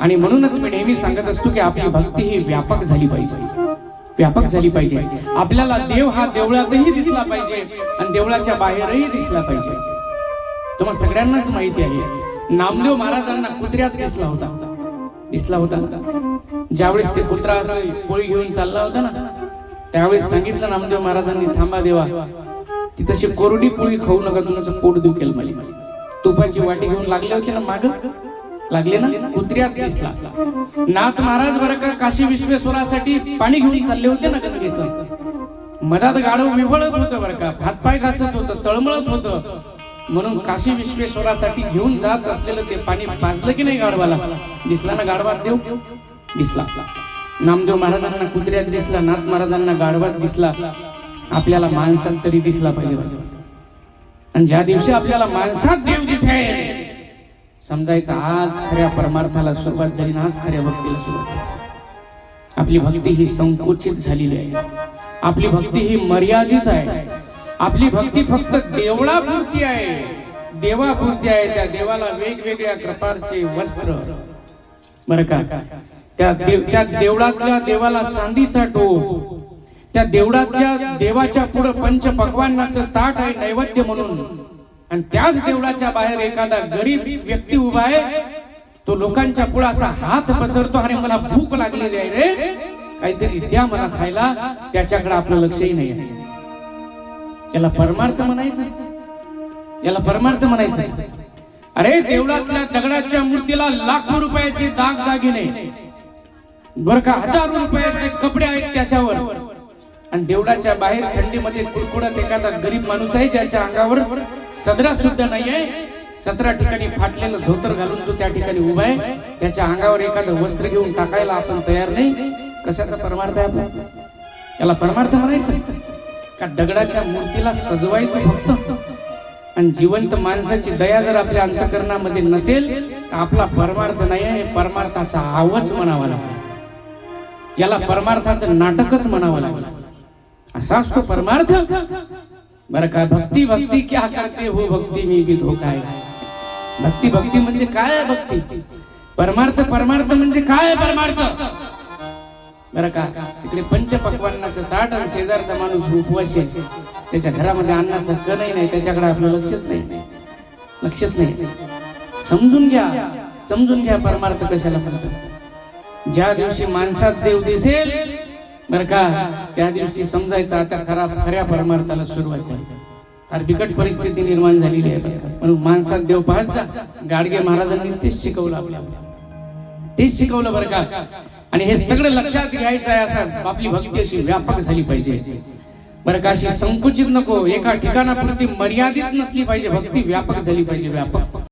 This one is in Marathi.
आणि म्हणूनच मी नेहमी सांगत असतो की आपली भक्ती ही व्यापक झाली पाहिजे. व्यापक झाली पाहिजे. आपल्याला देव हा देवळातही दिसला पाहिजे आणि देवळाच्या बाहेरही दिसला पाहिजे. तुम्हाला सगळ्यांनाच माहिती आहे नामदेव महाराजांना कुत्र्यात दिसला होता. दिसला होता ज्यावेळेस ते कुत्रा असं पोळी घेऊन चालला होता ना? त्यावेळेस सांगितलं नामदेव महाराजांनी थांबा देवा ती तशी कोरडी पोळी खाऊ नका तुमचं पोट दुखेल मला. तुपाची वाटी घेऊन लागले होते ना माग? लागले ना? कुत्र्यात दिसला. नाथ महाराज बरं का काशी विश्वेश्वरासाठी पाणी घेऊन चालले होते ना गंगेचं? मधात गाडव विवळत होतं बरं का. हातपाय घासत होतं तळमळत होतं. म्हणून काशी विश्वेश्वरासाठी घेऊन जात असलेलं ते पाणी पाजलं की नाही गाडवाला दिसला ना गाढवात देव? दिसला. नामदेव महाराजांना कुत्र्यात दिसला नाथ महाराजांना गाढवात दिसला. आपल्याला माणसात तरी दिसला पाहिजे आणि ज्या दिवशी आपल्याला माणसात देव दिसेल समजायचं. आज खऱ्या परमार्थाला सुरुवात झाली ना आज खऱ्या भक्तीला सुरुवात झाली. आपली भक्ती ही संकुचित झालेली आहे. आपली भक्ती ही मर्यादित आहे. आपली भक्ती फक्त देवळापुरती आहे. देवापुरती आहे. त्या देवाला वेगवेगळ्या प्रकारचे वस्त्र. बर का? त्या देव त्या देवळातल्या देवाला चांदीचा टोप. त्या देवळातल्या देवाच्या पुढे पंच पकवानाचं ताट आहे नैवेद्य म्हणून. आणि त्याच देवळाच्या बाहेर एखादा गरीब व्यक्ती उभा आहे तो लोकांच्या पुढे हात पसरतो आणि मला भूक लागलेली आहे रे. काहीतरी द्या मला खायला त्याच्याकडे आपलं लक्षही नाही आहे. याला परमार्थ म्हणायचं याला परमार्थ म्हणायचं अरे देवळातल्या दगडाच्या मूर्तीला लाखो रुपयाचे दाग दागिने बर का हजारो रुपयाचे कपडे आहेत त्याच्यावर. आणि देवळाच्या बाहेर थंडीमध्ये कुडकुडत एखादा गरीब माणूस आहे ज्याच्या अंगावर सदरा सुद्धा नाहीये. सतरा ठिकाणी फाटलेलं धोतर घालून तो त्या ठिकाणी उभा आहे. त्याच्या अंगावर एखादं वस्त्र घेऊन टाकायला आपण तयार नाही. कशाचा परमार्थ आहे आपण? त्याला परमार्थ म्हणायचं? का दगडाच्या मूर्तीला सजवायचं फक्त? आणि जिवंत माणसाची दया जर आपल्या अंतकरणामध्ये नसेल तर आपला परमार्थ नाही आहे. परमार्थाचा आवाज म्हणावा लागला. याला परमार्थाचं नाटकच म्हणावं लागलं. असा असतो परमार्थ. बरं का भक्ती भक्ती क्या करते हो भक्ती? मी बी धोका आहे. भक्ती भक्ती म्हणजे काय भक्ती? परमार्थ परमार्थ म्हणजे काय परमार्थ? बरं का तिकडे पंच ताट आणि शेजारचा माणूस उपवाशी आहे. त्याच्या घरामध्ये अन्नाचा कणही नाही त्याच्याकडे आपलं लक्षच नाही. लक्षच नाही. समजून घ्या समजून घ्या परमार्थ कशाला म्हणतात. ज्या दिवशी माणसात देव दिसेल बर का? त्या दिवशी समजायचा त्या खरा खऱ्या परमार्थाला सुरुवात झाली. फार बिकट परिस्थिती निर्माण झालेली आहे बरं म्हणून माणसात देव पाहत जा. गाडगे महाराजांनी तेच शिकवलं आपल्याला. तेच शिकवलं बरं का? आणि हे सगळं लक्षात घ्यायचं आहे असं आपली भक्ती अशी व्यापक झाली पाहिजे. बरं का? अशी संकुचित नको. एका ठिकाणापुरती मर्यादित नसली पाहिजे. भक्ती व्यापक झाली पाहिजे व्यापक.